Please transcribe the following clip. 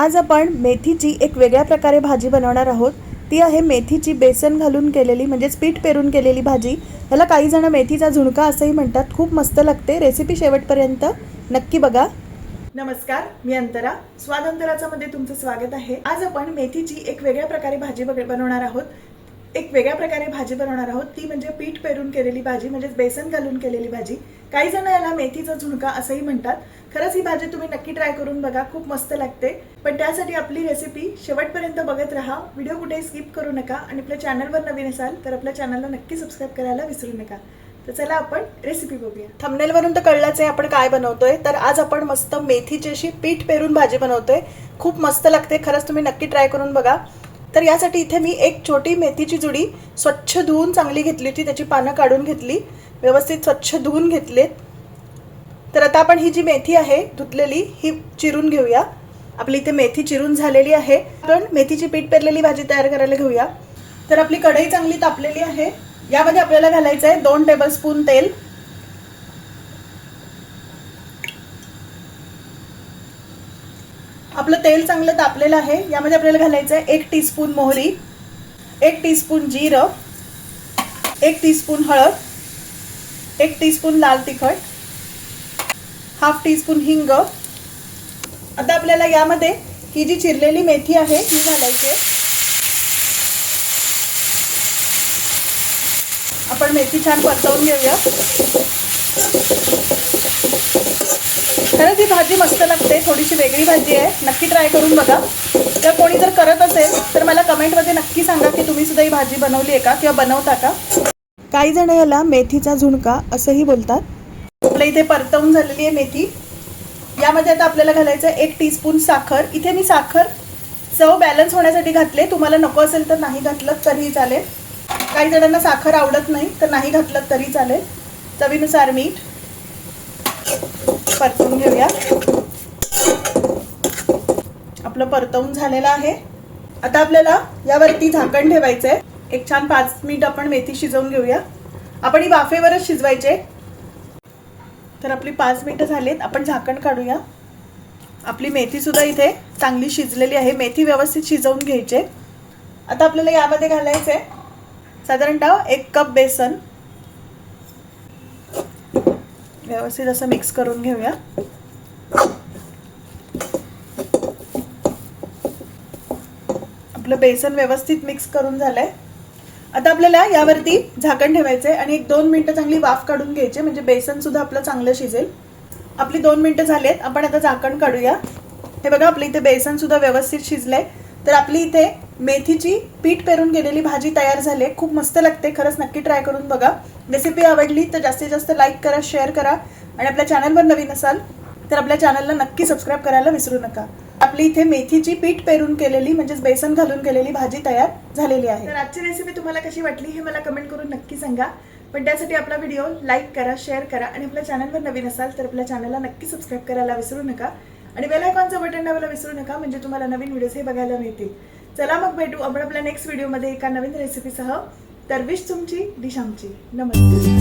आज आपण मेथीची एक वेगळ्या प्रकारे भाजी बनवणार आहोत. ती आहे मेथीची बेसन घालून केलेली म्हणजेच पीठ पेरून केलेली भाजी. ह्याला काही जण मेथीचा झुणका असंही म्हणतात. खूप मस्त लागते. रेसिपी शेवटपर्यंत नक्की बघा. नमस्कार मी अंतरा. स्वाद अंतराचा मध्ये तुमचं स्वागत आहे. आज आपण मेथीची एक वेगळ्या प्रकारे भाजी बनवणार आहोत. एक वेगळ्या प्रकारे भाजी बनवणार आहोत. ती म्हणजे पीठ पेरून केलेली भाजी म्हणजेच बेसन घालून केलेली भाजी. काही जण याला मेथीचा झुणका असंही म्हणतात. खरंच ही भाजी तुम्ही नक्की ट्राय करून बघा खूप मस्त लागते. पण त्यासाठी आपली रेसिपी शेवटपर्यंत बघत राहा. व्हिडिओ कुठे स्किप करू नका. आणि आपल्या चॅनलवर नवीन असाल तर आपल्या चॅनलला नक्की सबस्क्राईब करायला विसरू नका. तर चला आपण रेसिपी बघूया. थंबनेल वरून तर कळलाच आहे आपण काय बनवतोय. तर आज आपण मस्त मेथीची अशी पीठ पेरून भाजी बनवतोय. खूप मस्त लागते. खरंच तुम्ही नक्की ट्राय करून बघा. तर यासाठी इथे मी एक छोटी मेथीची जुडी स्वच्छ धुवून चांगली घेतली होती. त्याची पानं काढून घेतली. व्यवस्थित स्वच्छ धुवून घेतलेत. तर आता आपण ही जी मेथी आहे धुतलेली ही चिरून घेऊया. आपली इथे मेथी चिरून झालेली आहे. आपण मेथीची पीठ पेरलेली भाजी तयार करायला घेऊया. तर आपली कढई चांगली तापलेली आहे. यामध्ये आपल्याला घालायचं आहे दोन टेबलस्पून तेल. आपलं तेल चांगलं तापलेलं आहे. यामध्ये आपल्याला घालायचं आहे एक टीस्पून मोहरी एक टीस्पून जिरं एक टीस्पून हळद एक टीस्पून लाल तिखट हाफ टीस्पून हिंग. आता आपल्याला यामध्ये ही जी चिरलेली मेथी आहे ही घालायची आहे. आपण मेथी छान परतवून घेऊया. ती भाजी मस्त लागते. थोडीशी वेगळी भाजी आहे. नक्की ट्राय करून बघा. जर कोणी जर करत असेल तर मला कमेंटमध्ये नक्की सांगा की तुम्ही सुद्धा ही भाजी बनवली आहे का किंवा बनवता का? काही जण याला मेथीचा झुणका असंही बोलतात. आपल्या इथे परतवून झालेली आहे मेथी. यामध्ये आता आपल्याला घालायचं आहे एक टीस्पून साखर. इथे मी साखर चव बॅलन्स होण्यासाठी घातले. तुम्हाला नको असेल तर नाही घातलं तरीही चालेल. काही जणांना साखर आवडत नाही तर नाही घातलं तरी चालेल. चवीनुसार मीठ. परतवून घेऊया. आपलं परतवून झालेलं आहे. आता आपल्याला यावरती झाकण ठेवायचं आहे एक छान पाच मिनिट आपण मेथी शिजवून घेऊया. आपण ही वाफेवरच शिजवायचे. तर आपली पाच मिनिटं झालीत. आपण झाकण काढूया. आपली मेथी सुद्धा इथे चांगली शिजलेली आहे. मेथी व्यवस्थित शिजवून घ्यायचे. आता आपल्याला यामध्ये घालायचं आहे साधारणतः एक कप बेसन. व्यवस्थित असं मिक्स करून घेऊया. आपलं बेसन व्यवस्थित मिक्स करून झालंय. आता आपल्याला यावरती झाकण ठेवायचंय आणि एक दोन मिनिटं चांगली वाफ काढून घ्यायची म्हणजे बेसन सुद्धा आपलं चांगलं शिजेल. आपली दोन मिनिटं आहेत आपण आता झाकण काढूया. हे बघा आपलं इथे बेसन सुद्धा व्यवस्थित शिजलंय. तर आपली इथे मेथीची पीठ पेरून गेलेली भाजी तयार झाली आहे. खूप मस्त लागते. खरंच नक्की ट्राय करून बघा. रेसिपी आवडली तर जास्तीत जास्त लाईक करा शेअर करा. आणि आपल्या चॅनलवर नवीन असाल तर आपल्या चॅनलला नक्की सबस्क्राईब करायला विसरू नका. आपली इथे मेथीची पीठ पेरून केलेली म्हणजेच बेसन घालून केलेली भाजी तयार झालेली आहे. तर आजची रेसिपी तुम्हाला कशी वाटली हे मला कमेंट करून नक्की सांगा. पण त्यासाठी आपला व्हिडिओ लाईक करा शेअर करा. आणि आपल्या चॅनलवर नवीन असाल तर आपल्या चॅनलला नक्की सबस्क्राईब करायला विसरू नका. आणि बेल आयकॉनचं बटन दाबायला विसरू नका म्हणजे तुम्हाला नवीन व्हिडिओज हे बघायला मिळतील. चला मग भेटू आपण आपल्या नेक्स्ट व्हिडिओमध्ये एका नवीन रेसिपीसह तर विश तुमची डिश आमची नमस्ते